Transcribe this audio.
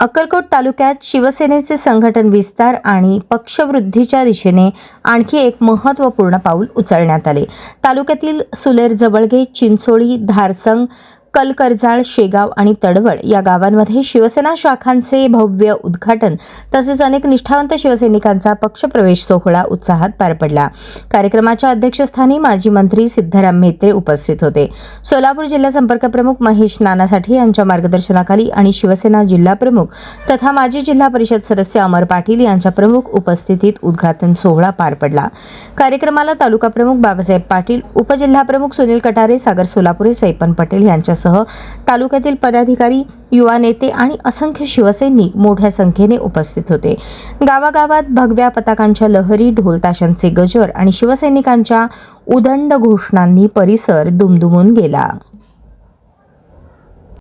अक्कलकोट तालुक्यात शिवसेनेचे संघटन विस्तार आणि पक्षवृद्धीच्या दिशेने आणखी एक महत्त्वपूर्ण पाऊल उचलण्यात आले. तालुक्यातील सुलेर जवळगे चिंचोळी धारसंग कलकरजाळ शेगाव आणि तडवळ या गावांमध्ये शिवसेना शाखांचे भव्य उद्घाटन तसेच अनेक निष्ठावंत शिवसैनिकांचा पक्षप्रवेश सोहळा उत्साहात पार पडला. कार्यक्रमाच्या अध्यक्षस्थानी माजी मंत्री सिद्धराम म्हेत्रे उपस्थित होते. सोलापूर जिल्हा संपर्क प्रमुख महेश नानासाठे यांच्या मार्गदर्शनाखाली आणि शिवसेना जिल्हा प्रमुख तथा माजी जिल्हा परिषद सदस्य अमर पाटील यांच्या प्रमुख उपस्थितीत उद्घाटन सोहळा पार पडला. कार्यक्रमाला तालुका प्रमुख बाबासाहेब पाटील उपजिल्हा प्रमुख सुनील कटारे सागर सोलापुरे सैपन पटेल यांच्यासह तालुक्यातील पदाधिकारी युवा नेते आणि असंख्य शिवसैनिक मोठ्या संख्येने उपस्थित होते. गावागावात भगव्या पताकांच्या लहरी ढोलताशांचे गजर आणि शिवसैनिकांच्या उदंड घोषणांनी परिसर दुमदुमून गेला.